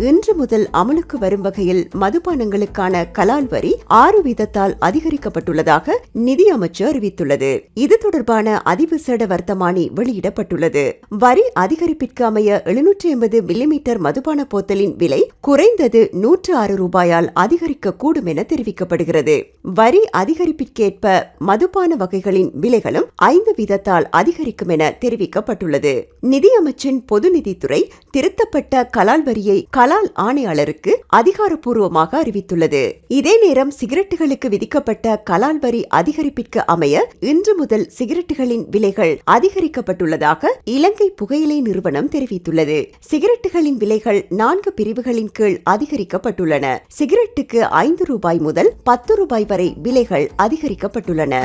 இன்று முதல் அமலுக்கு வரும் வகையில் மதுபானங்களுக்கான கலால் வரி ஆறு வீதத்தால் அதிகரிக்கப்பட்டுள்ளதாக நிதி அமைச்சு அறிவித்துள்ளது. இது தொடர்பான அதிவிசேட வர்த்தமானி வெளியிடப்பட்டுள்ளது. வரி அதிகரிப்பிற்கு அமைய எழுநூற்றி எண்பது மில்லிமீட்டர் மதுபான போத்தலின் விலை குறைந்தது நூற்று ஆறு ரூபாயால் அதிகரிக்கக்கூடும் என தெரிவிக்கப்படுகிறது. வரி அதிகரிப்பிற்கேற்ப மதுபான வகைகளின் விலைகளும் ஐந்து வீதத்தால் அதிகரிக்கும் என தெரிவிக்கப்பட்டுள்ளது. நிதியமைச்சின் பொது நிதித்துறை திருத்தப்பட்ட கலால் வரியை கலால் ஆணையாளருக்கு அதிகாரப்பூர்வமாக அறிவித்துள்ளது. இதே நேரம் சிகரெட்டுகளுக்கு விதிக்கப்பட்ட கலால் வரி அதிகரிப்பிற்கு அமைய இன்று முதல் சிகரெட்டுகளின் விலைகள் அதிகரிக்கப்பட்டுள்ளதாக இலங்கை புகையிலை நிறுவனம் தெரிவித்துள்ளது. சிகரெட்டுகளின் விலைகள் நான்கு பிரிவுகளின் கீழ் அதிகரிக்கப்பட்டுள்ளன. சிகரெட்டுக்கு ஐந்து ரூபாய் முதல் பத்து ரூபாய் வரை விலைகள் அதிகரிக்கப்பட்டுள்ளன.